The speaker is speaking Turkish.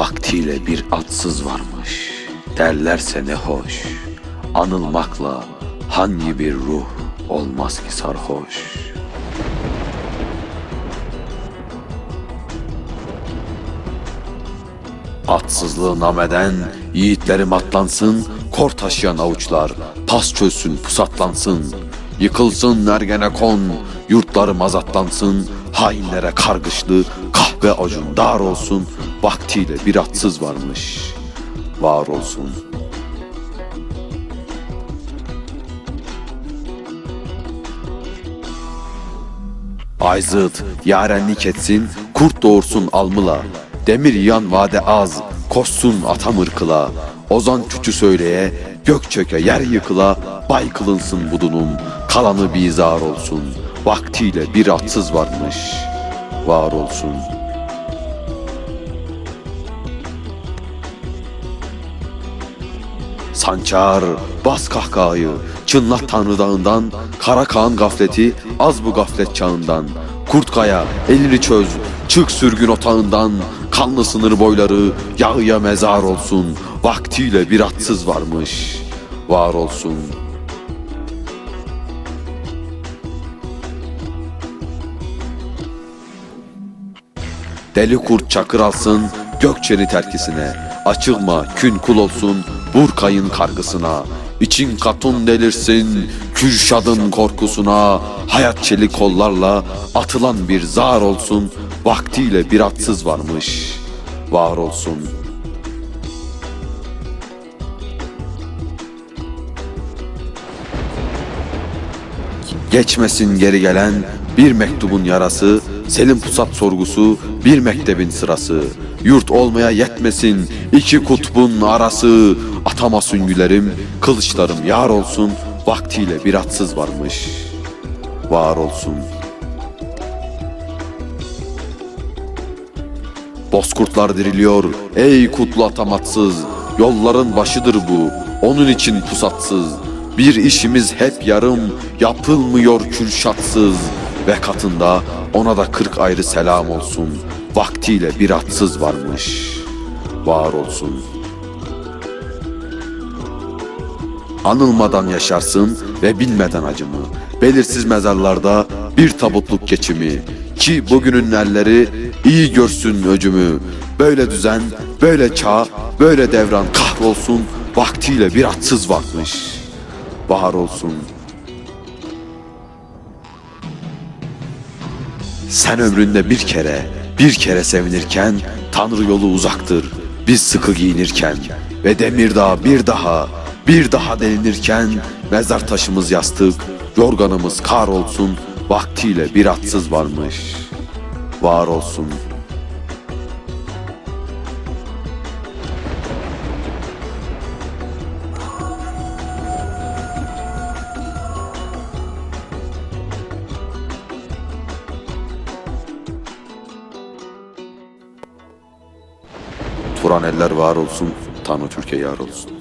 Vaktiyle bir atsız varmış. Derlerse ne hoş. Anılmakla hangi bir ruh olmaz ki sarhoş. Atsızlığı nameden yiğitlerim atlansın, kor taşıyan avuçlar, pas çözsün pusatlansın. Yıkılsın Ergenekon, yurtları mazatlansın, hainlere kargışlı, kahve acun dar olsun, vaktiyle bir atsız varmış, var olsun. Ayzıt, yarenlik etsin, kurt doğursun almıla. Demir yan vade az, koşsun atam ırkıla. Ozan küçü söyleye, gök çöke yer yıkıla. Bay kılınsın budunum, kalanı bizar olsun. Vaktiyle bir atsız varmış, var olsun. Sançar, bas kahkahayı, çınlat Tanrı dağından, Kara Kaan gafleti, az bu gaflet çağından. Kurt kaya, elini çöz, çık sürgün otağından, kanlı sınır boyları, yağıya mezar olsun, vaktiyle bir atsız varmış, var olsun. Deli kurt çakır alsın, gökçeni terkisine, açılma kün kul olsun, vur kayın kargısına. İçin katun delirsin, Kürşad'ın korkusuna, hayat çelik kollarla atılan bir zar olsun, vaktiyle bir atsız varmış, var olsun. Geçmesin geri gelen bir mektubun yarası, Selim Pusat sorgusu, bir mektebin sırası. Yurt olmaya yetmesin iki kutbun arası. Atama süngülerim, kılıçlarım yar olsun, vaktiyle bir atsız varmış. Var olsun. Bozkurtlar diriliyor, ey kutlu atamatsız. Yolların başıdır bu, onun için pusatsız. Bir işimiz hep yarım, yapılmıyor kürşatsız. Ve katında ona da kırk ayrı selam olsun. Vaktiyle bir atsız varmış, var olsun. Anılmadan yaşarsın ve bilmeden acımı. Belirsiz mezarlarda bir tabutluk geçimi. Ki bugünün elleri iyi görsün öcümü. Böyle düzen, böyle çağ, böyle devran kahrolsun. Vaktiyle bir atsız varmış. Bahar olsun. Sen ömründe bir kere, bir kere sevinirken Tanrı yolu uzaktır. Biz sıkı giyinirken ve Demirdağ bir daha, bir daha delinirken mezar taşımız yastık, yorganımız kar olsun, vaktiyle bir atsız varmış. Var olsun. Turan eller var olsun, Tanrı Türkiye yar olsun.